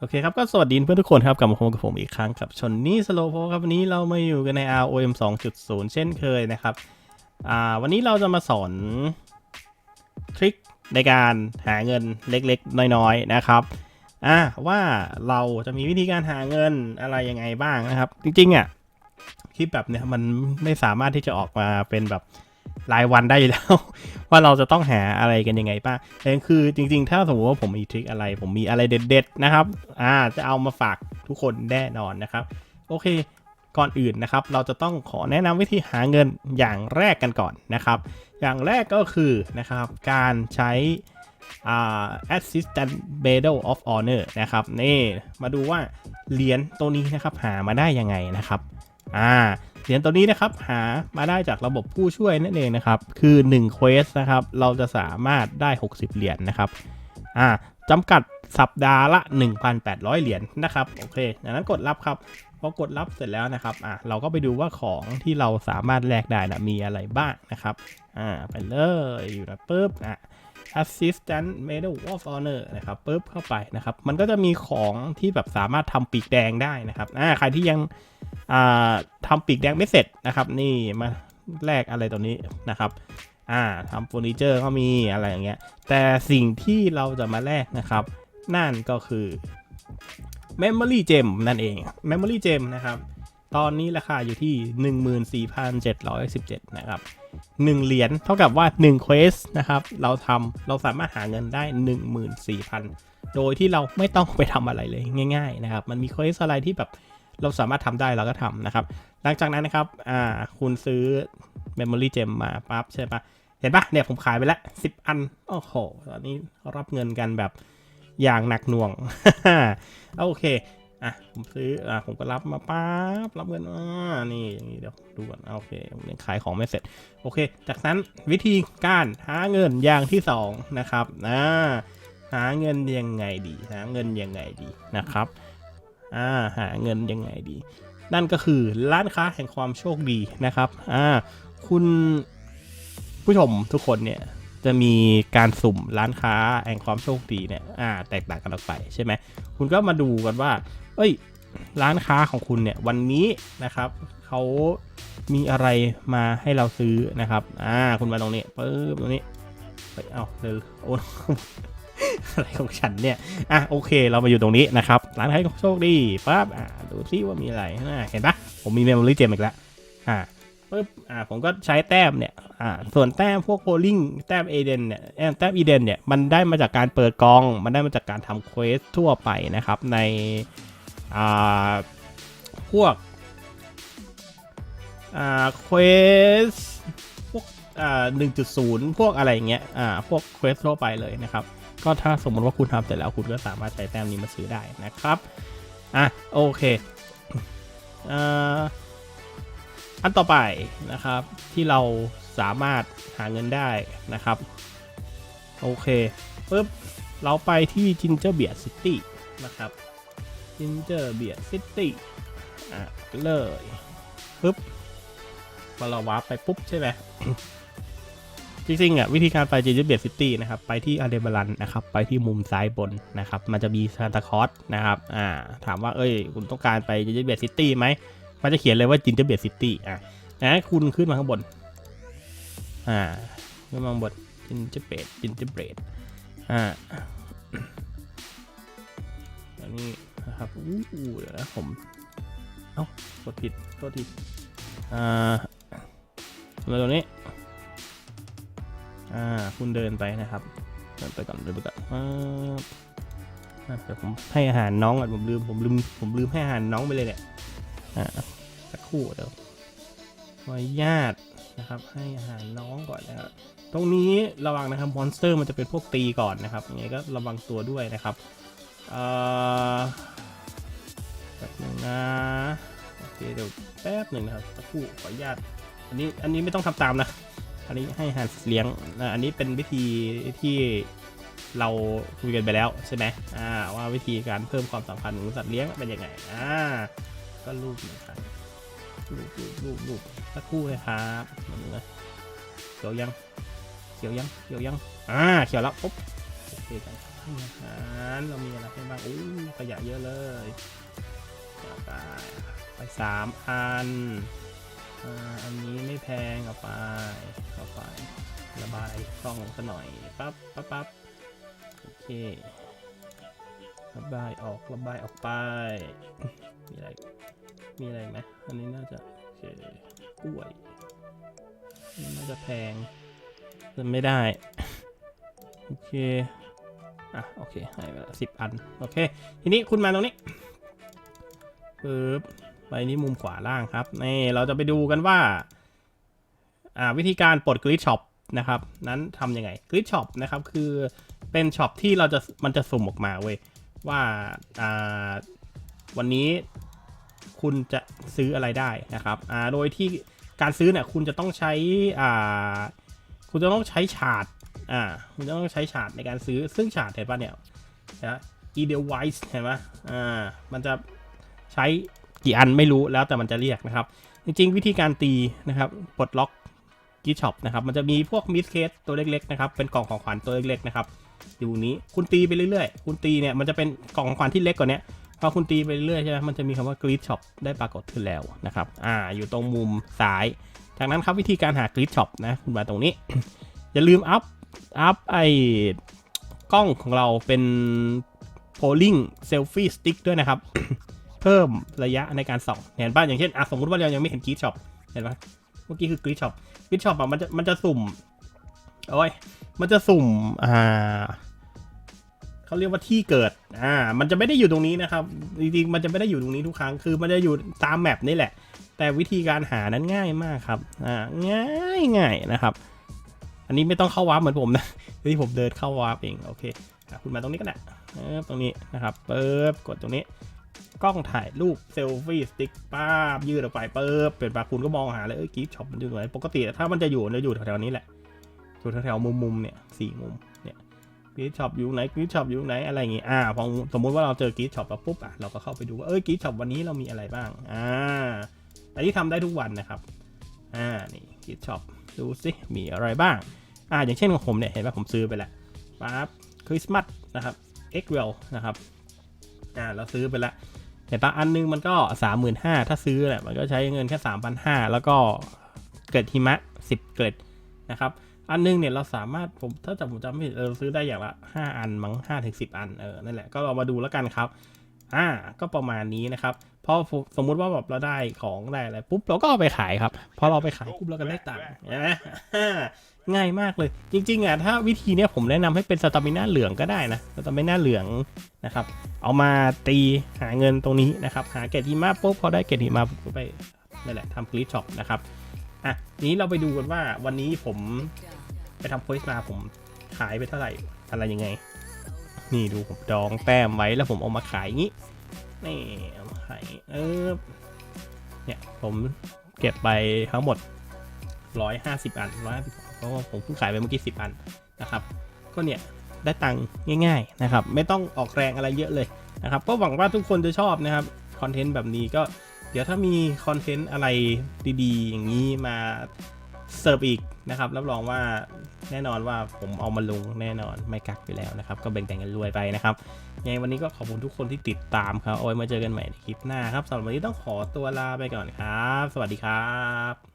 โอเคครับ ก็สวัสดีเพื่อนทุกคนครับ กลับมาพบกับผมอีกครั้งกับชนนี่สโลโพครับ วันนี้เรามาอยู่กันใน ROM 2.0 เช่นเคยนะครับ อ่า วันนี้เราจะมาสอนทริคในการหาเงินเล็กๆ น้อยๆ นะครับ อ่า ว่าเราจะมีวิธีการหาเงินอะไรยังไงบ้างนะครับ จริงๆอะคลิปแบบเนี้ยมันไม่สามารถที่จะออกมาเป็นแบบ รายวันได้อยู่แล้ว ว่าเราจะต้องหาอะไรกันยังไงบ้าแต่คือจริงๆ ถ้าสมมติว่าผมมีทริคอะไร ผมมีอะไรเด็ดๆนะครับ อ่าจะเอามาฝากทุกคนแน่นอนนะครับ โอเค ก่อนอื่นนะครับ เราจะต้องขอแนะนำวิธีหาเงินอย่างแรกกันก่อนนะครับ อย่างแรกก็คือนะครับการใช้ assistant medal of honor นะครับนี่มาดูว่าเหรียญตัวนี้นะครับหามาได้ยังไงนะครับอ่า เหรียญตัวนี้นะครับหามาได้จากระบบผู้ช่วยนั่นเองนะครับ คือ1 Quest นะครับ เราจะสามารถได้ 60 เหรียญนะครับอ่าจำกัดสัปดาห์ละ 1,800 เหรียญนะครับโอเคจากนั้นกดรับครับพอกดรับเสร็จแล้วนะครับอ่าเราก็ไปดูว่าของที่เราสามารถแลกได้นะมีอะไรบ้างนะครับอ่าไปเลยอยู่นะปุ๊บอะ assistant medal of honor นะครับปุ๊บเข้าไปนะครับ มันก็จะมีของที่แบบสามารถทำปีกแดงได้นะครับอ่าใครที่ยังอ่าทำปีกแดงไม่เสร็จนะครับ นี่มาแลกอะไรตัวนี้นะครับอ่าทำเฟอร์นิเจอร์ก็มีอะไรอย่างเงี้ย แต่สิ่งที่เราจะมาแลกนะครับ นั่นก็คือ Memory Gem นั่นเอง Memory Gem นะครับ ตอนนี้ราคาอยู่ที่ 14,717 นะครับ 1 เหรียญเท่ากับว่า1 Quest นะครับ เราทำเราสามารถหาเงินได้ 14,000 โดยที่เราไม่ต้องไปทำอะไรเลยง่าย ๆ นะครับ มันมี Quest อะไรที่แบบเราสามารถทำได้เราก็ทำนะครับ หลังจากนั้นนะครับอ่าคุณซื้อ Memory Gem มาปั๊บใช่ปะเห็นปะเนี่ยผมขายไปแล้ว 10 อัน โอ้โห ตอนนี้รับเงินกันแบบอย่างหนักหน่วง โอเค อะผมซื้ออะผมก็รับมาปั๊บรับเงินอ่านี่อย่างนี้เดี๋ยวดูก่อนอะโอเคผมยังขายของไม่เสร็จโอเค จากนั้นวิธีการหาเงินอย่างที่สองนะครับอ่าหาเงินยังไงดี หาเงินยังไงดีนะครับอ่าหาเงินยังไงดี นั่นก็คือร้านค้าแห่งความโชคดีนะครับอ่าคุณผู้ชมทุกคนเนี่ย จะมีการสุ่มร้านค้าแห่งความโชคดีเนี่ยอ่าแตกต่างกันออกไปใช่ไหมคุณก็มาดูกันว่า เอ้ย ร้านค้าของคุณเนี่ยวันนี้นะครับเขามีอะไรมาให้เราซื้อนะครับ อ่า คุณมาตรงนี้ปึ๊บตรงนี้เฮ้ยเอาเลยโอ้อะไรของฉันเนี่ย อะโอเค เรามาอยู่ตรงนี้นะครับ ร้านค้าของโชคดีปั๊บ อ่าดูซิว่ามีอะไรเห็นปะผมมีเมมโมรี่เจมอีกแล้ว อ่า ปึ๊บอ่าผมก็ใช้แต้มเนี่ยอ่าส่วนแต้มพวกโพลิงแต้มเอเดนเนี่ยแต้มอีเดนเนี่ยมันได้มาจากการเปิดกอง มันได้มาจากการทำเควสทั่วไปนะครับในอ่าพวกอ่าเควสพวกอ่าหนึ่งจุดศูนย์พวกอะไรเงี้ยอ่าพวกเควสทั่วไปเลยนะครับก็ถ้าสมมติว่าคุณทำเสร็จแล้วคุณก็สามารถใช้แต้มนี้มาซื้อได้นะครับอะโอเคอ่า อันต่อไปนะครับที่เราสามารถหาเงินได้นะครับ โอเคปุ๊บเราไปที่ Ginger Beer City นะครับ Ginger Beer City อะเลยปุ๊บพอเราวาร์ปไปปุ๊บใช่ไหมจริงๆอะวิธีการไป Ginger Beer City นะครับไปที่อาเดบารันนะครับไปที่มุมซ้ายบนนะครับ มันจะมีซานตาคอสนะครับอ่าถามว่าเอ้ย คุณต้องการไป Ginger Beer City ไหม มันจะเขียนเลยว่า Ginger Beer City อะนะคุณขึ้นมาข้างบน อ่าขึ้นมาข้างบน Ginger Beer Ginger Beer อ่าอันนี้นะครับอู้เดี๋ยวนะผมเอ้ากดผิดโทษทีอ่ามาตรงนี้อ่าคุณเดินไปนะครับเดินไปก่อนเดินไปก่อนอ่าอะเดี๋ยวผมให้อาหารน้องก่อนผมลืมผมลืมผมลืมให้อาหารน้องไปเลยเนี่ย อ่าสักครู่เดี๋ยวขออนุญาตนะครับ ให้อาหารน้องก่อนนะครับตรงนี้ระวังนะครับมอนสเตอร์มันจะเป็นพวกตีก่อนนะครับยังไงก็ระวังตัวด้วยนะครับเอ่อแบบหนึ่งนะโอเคเดี๋ยวแป๊บหนึ่งนะครับสักครู่ขออนุญาตอันนี้อันนี้ไม่ต้องทำตามนะอันนี้ให้อาหารเลี้ยงอันนี้เป็นวิธีที่เราคุยกันไปแล้วใช่ไหมอ่าว่าวิธีการเพิ่มความสัมพันธ์ของสัตว์เลี้ยงเป็นยังไงอ่า ก็รูปเหมือนกันรูปรูปรูปรูปสักคู่เลยครับเหมือนเลยเขียวยังเขียวยังเขียวยังอ่าเขียวแล้วปุ๊บโอเคกันอาหารเรามีอะไรให้บ้างอู้ขยะเยอะเลยเอาไปไปสามอันอันนี้ไม่แพงเอาไปเอาไประบายช่องซะหน่อยปั๊บปั๊บปั๊บโอเค ระบายออกระบายออกไป มีอะไร มีอะไรไหมอันนี้น่าจะโอเคกล้วยน,น,น่าจะแพงจะไม่ได้ โอเค อะ โอเค ให้ไปละสิบอัน โอเค ทีนี้คุณมาตรงนี้ปึ๊บไปที่มุมขวาล่างครับ นี่ เราจะไปดูกันว่า อ่า วิธีการปลดกริดช็อปนะครับ นั้นทำยังไงกริดช็อปนะครับ คือเป็นช็อปที่เราจะมันจะสุ่มออกมาเว้ย ว่าวันนี้คุณจะซื้ออะไรได้นะครับโดยที่การซื้อเนี่ยคุณจะต้องใช้คุณจะต้องใช้ฉาดอ่าคุณจะต้องใช้ฉาดในการซื้อซึ่งฉาดเห็นปะเนี่ยนะ e device เห็นปะอ่ามันจะใช้กี่อันไม่รู้แล้วแต่มันจะเรียกนะครับ จริงๆ วิธีการตีนะครับปลดล็อกกิช็อปนะครับมันจะมีพวกมิสเคสตัวเล็กๆนะครับเป็นกล่องของขวัญตัวเล็กๆนะครับ อยู่นี้คุณตีไปเรื่อยๆ คุณตีเนี่ยมันจะเป็นกล่องของขวัญที่เล็กกว่านี้พอคุณตีไปเรื่อยใช่ไหมมันจะมีคำว่ากรีดช็อปได้ปรากฏขึ้นแล้วนะครับ อ่า อยู่ตรงมุมซ้าย จากนั้นครับวิธีการหากรีดช็อปนะ คุณมาตรงนี้ อย่าลืมอัพ อัพไอ้กล้องของเราเป็น polling selfie stick ด้วยนะครับ เพิ่มระยะในการส่องเห็นป่ะอย่างเช่นอะสมมติว่าเรายังไม่เห็นกรีดช็อปเห็นป่ะเมื่อกี้คือกรีดช็อปกรีดช็อปอะมันจะมันจะสุ่มโอ้ย มันจะสุ่มอ่าเขาเรียกว่าที่เกิด อ่า มันจะไม่ได้อยู่ตรงนี้นะครับ จริงๆ มันจะไม่ได้อยู่ตรงนี้ทุกครั้ง คือมันจะอยู่ตามแมปนี่แหละ แต่วิธีการหานั้นง่ายมากครับ อ่า ง่ายง่ายนะครับ อันนี้ไม่ต้องเข้าวาร์ปเหมือนผมนะ ที่ผมเดินเข้าวาร์ปเอง โอเคคุณมาตรงนี้ก็ได้เออตรงนี้นะครับเปิบกดตรงนี้ กล้องถ่ายรูปเซลฟี่สติ๊กป้าบยืดออกไปเปิบเป็นปากคุณก็มองหาเลยเอ้ยกีฟช็อปมันอยู่ไหน ปกติถ้ามันจะอยู่มันจะอยู่แถวๆนี้แหละ อยู่แถวๆมุมๆเนี่ยสี่มุมเนี่ยกรีดช็อปอยู่ไหนกรีดช็อปอยู่ไหนอะไรอย่างงี้อ่าพอสมมุติว่าเราเจอกรีดช็อปแล้วปุ๊บอะเราก็เข้าไปดูว่าเอ้ยกรีดช็อปวันนี้เรามีอะไรบ้างอ่าอันนี้ทำได้ทุกวันนะครับอ่านี่กรีดช็อปดูสิมีอะไรบ้างอ่าอย่างเช่นของผมเนี่ยเห็นไหมผมซื้อไปแล้วปั๊บคริสต์มาสนะครับเอ็กเวลนะครับอ่าเราซื้อไปแล้วเห็นปะอันนึงมันก็สามหมื่นห้าถ้าซื้อแหละมันก็ใช้เงินแค่สามพันห้าแล้วก็เกิดหิมะสิบเกิดนะครับ อันนึงเนี่ยเราสามารถผมถ้าจำผมจำไม่ผิดเราซื้อได้อย่างละห้าอันมั้งห้าถึงสิบอันเออนั่นแหละก็เรามาดูแล้วกันครับอ่าก็ประมาณนี้นะครับพอสมมุติว่าแบบเราได้ของได้อะไรปุ๊บเราก็เอาไปขายครับพอเราไปขายปุ๊บเราก็ได้ตังค์นไหมง่ายมากเลยจริงๆอะถ้าวิธีเนี้ยผมแนะนำให้เป็นสตามิน่าเหลืองก็ได้นะสตามิน่าเหลืองนะครับ เอามาตีหาเงินตรงนี้นะครับ หาเกตหิมะปุ๊บพอได้เกตหิมะปุ๊บก็ไปนั่นแหละทำคลิปช็อปนะครับอะนี้เราไปดูกันว่าวันนี้ผม ไปทำโพสต์มาผมขายไปเท่าไหร่อะไรยังไง นี่ดูผมดองแต้มไว้แล้วผมเอามาขายงงี้นี่เอามาขายเออเนี่ยผมเก็บไปทั้งหมด 150 อัน150เพราะว่าผมเพิ่งขายไปเมื่อกี้10 อันนะครับ ก็เนี่ยได้ตังค์ง่ายๆนะครับ ไม่ต้องออกแรงอะไรเยอะเลยนะครับ ก็หวังว่าทุกคนจะชอบนะครับคอนเทนต์แบบนี้ก็เดี๋ยวถ้ามีคอนเทนต์อะไรดีๆ อย่างนี้มา เสิร์ฟอีกนะครับรับรองว่าแน่นอนว่าผมเอามาลงแน่นอนไม่กักไปแล้วนะครับ ก็แบ่งๆกันรวยไปนะครับยังไงวันนี้ก็ขอบคุณทุกคนที่ติดตามครับเอาไว้มาเจอกันใหม่ในคลิปหน้าครับสำหรับวันนี้ต้องขอตัวลาไปก่อนครับ สวัสดีครับ